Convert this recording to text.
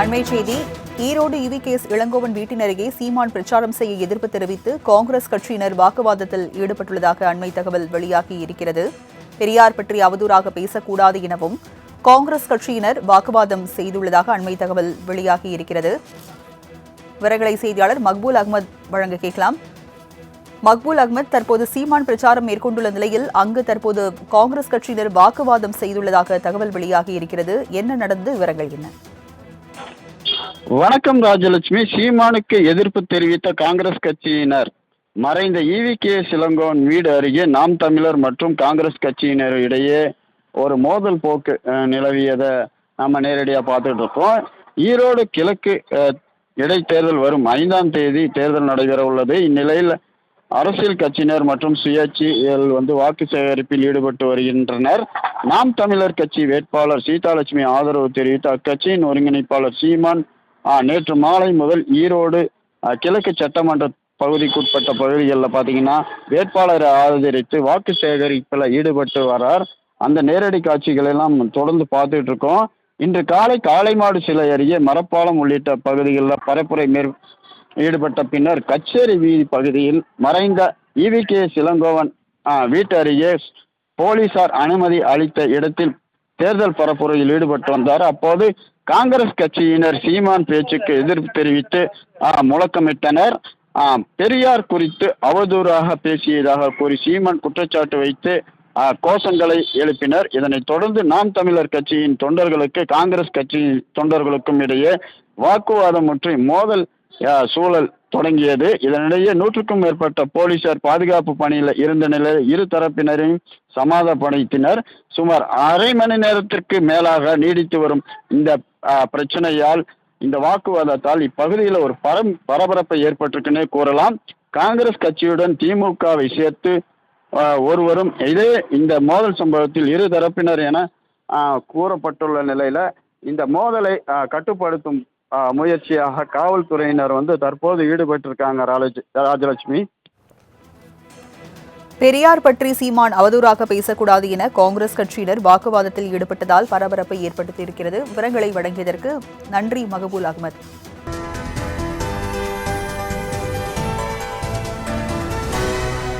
அண்மை செய்தி ஈரோடு இவி கேஸ் இளங்கோவன் வீட்டின் அருகே சீமான் பிரச்சாரம் செய்ய எதிர்ப்பு தெரிவித்து காங்கிரஸ் கட்சியினர் வாக்குவாதத்தில் ஈடுபட்டுள்ளதாக அண்மை தகவல் வெளியாகி இருக்கிறது. பெரியார் பற்றி அவதூறாக பேசக்கூடாது எனவும் காங்கிரஸ் கட்சியினர் வாக்குவாதம் செய்துள்ளதாக அண்மை தகவல் வெளியாகி இருக்கிறது. விவரங்களை செய்தியாளர் மக்பூல் அகமது வழங்க கேட்கலாம். மக்பூல் அகமது தற்போது சீமான் பிரச்சாரம் மேற்கொண்டுள்ள நிலையில் அங்கு தற்போது காங்கிரஸ் கட்சியினர் வாக்குவாதம் செய்துள்ளதாக தகவல் வெளியாகி இருக்கிறது. என்ன நடந்து விவரங்கள் என்ன? வணக்கம் ராஜலட்சுமி. சீமானுக்கு எதிர்ப்பு தெரிவித்த காங்கிரஸ் கட்சியினர். மறைந்த ஈவி கே சிலங்கோன் வீடு அருகே நாம் தமிழர் மற்றும் காங்கிரஸ் கட்சியினர் இடையே ஒரு மோதல் போக்கு நிலவியதை நம்ம நேரடியாக பார்த்துட்டு இருக்கோம். ஈரோடு கிழக்கு இடைத்தேர்தல் வரும் ஐந்தாம் தேதி தேர்தல் நடைபெற உள்ளது. இந்நிலையில் அரசியல் கட்சியினர் மற்றும் சுயேட்சைகள் வந்து வாக்கு சேகரிப்பில் ஈடுபட்டு வருகின்றனர். நாம் தமிழர் கட்சி வேட்பாளர் சீதாலட்சுமி ஆதரவு தெரிவித்து அக்கட்சியின் ஒருங்கிணைப்பாளர் சீமான் நேற்று மாலை முதல் ஈரோடு கிழக்கு சட்டமன்ற பகுதிக்குட்பட்ட பகுதிகளில் பார்த்தீங்கன்னா வேட்பாளரை ஆதரித்து வாக்கு சேகரிப்பில் ஈடுபட்டு வரார் அந்த நேரடி காட்சிகள் எல்லாம் தொடர்ந்து பார்த்துட்டு இருக்கோம். இன்று காலை காளைமாடு சிலை அருகே மரப்பாலம் உள்ளிட்ட பகுதிகளில் பரப்புரை மேற் ஈடுபட்ட பின்னர் கச்சேரி வீதி பகுதியில் மறைந்த இவி கே சிலங்கோவன் ஆ, வீட்டு அருகே போலீசார் அனுமதி அளித்த இடத்தில் தேர்தல் பரப்புரையில் ஈடுபட்டு வந்தார். அப்போது காங்கிரஸ் கட்சியினர் சீமான் பேச்சுக்கு எதிர்ப்பு தெரிவித்து ஆ, முழக்கமிட்டனர். பெரியார் குறித்து அவதூறாக பேசியதாக கூறி சீமான் குற்றச்சாட்டு வைத்து கோஷங்களை எழுப்பினர். இதனைத் தொடர்ந்து நாம் தமிழர் கட்சியின் தொண்டர்களுக்கு காங்கிரஸ் கட்சி தொண்டர்களுக்கும் இடையே வாக்குவாதம் முற்றி மோதல் சூழல் தொடங்கியது. இதனிடையே நூற்றுக்கும் மேற்பட்ட போலீசார் பாதுகாப்பு பணியில் இருந்த நிலையில் இரு தரப்பினரையும் சமாதானப்படுத்தினர் சுமார் அரை மணி நேரத்திற்கு மேலாக நீடித்து வரும் இந்த பிரச்சனையால் இந்த வாக்குவாதத்தால் இப்பகுதியில் ஒரு பரம் பரபரப்பை ஏற்பட்டிருக்குன்னே கூறலாம். காங்கிரஸ் கட்சியுடன் திமுகவை சேர்த்து ஒருவரும் இதே இந்த மோதல் சம்பவத்தில் இரு தரப்பினர் என கூறப்பட்டுள்ள நிலையில இந்த மோதலை கட்டுப்படுத்தும் முயற்சியாக காவல்துறையினர் வந்து தற்போது ஈடுபட்டிருக்காங்க ராலஜி- ராஜலட்சுமி. பெரியார் பற்றி சீமான் அவதூறாக பேசக்கூடாது என காங்கிரஸ் கட்சியினர் வாக்குவாதத்தில் ஈடுபட்டதால் பரபரப்பை ஏற்படுத்தியிருக்கிறது. விவரங்களை வழங்கியதற்கு நன்றி மகபூல் அகமது.